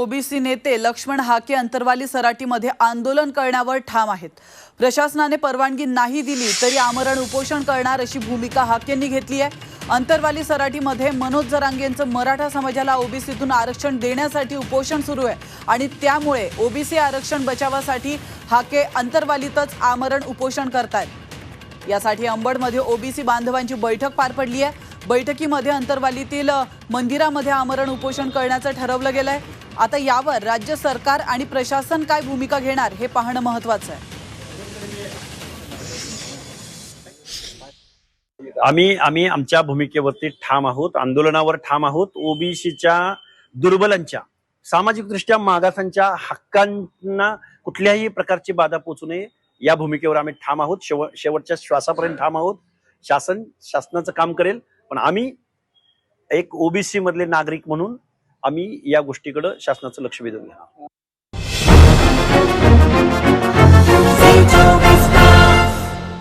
OBC नेते लक्ष्मण हाके अंतरवाली सराटीमध्ये आंदोलन करण्यावर ठाम आहेत. प्रशासनाने परवानगी नाही दिली तरी आमरण उपोषण करणार अशी भूमिका हाकेंनी घेतली आहे. अंतरवाली सराटीमध्ये मनोज जरांगेंचं मराठा समाजाला ओबीसीतून आरक्षण देण्यासाठी उपोषण सुरू आहे आणि त्यामुळे ओबीसी आरक्षण बचावासाठी हाके अंतरवालीतच आमरण उपोषण करतायत. यासाठी अंबडमध्ये ओबीसी बांधवांची बैठक पार पडली आहे. बैठकीमध्ये अंतरवालीतील मंदिरामध्ये आमरण उपोषण करण्याचं ठरवलं गेलं आहे आता यावर राज्य सरकार आणि प्रशासन काय भूमिका घेणार हे पाहणं महत्वाचं आहे. आम्ही आम्ही आमच्या भूमिकेवरती ठाम आहोत आंदोलनावर ठाम आहोत. ओबीसीच्या दुर्बलांच्या सामाजिकदृष्ट्या मागासांच्या हक्कांना कुठल्याही प्रकारची बाधा पोचू नये या भूमिकेवर आम्ही ठाम आहोत. शेव शेवटच्या श्वासापर्यंत ठाम आहोत. शासन शासनाचं काम करेल. पण आम्ही एक ओबीसी मधले नागरिक म्हणून आम्ही या गोष्टीकडे शासनाचं लक्ष वेधून घेणार.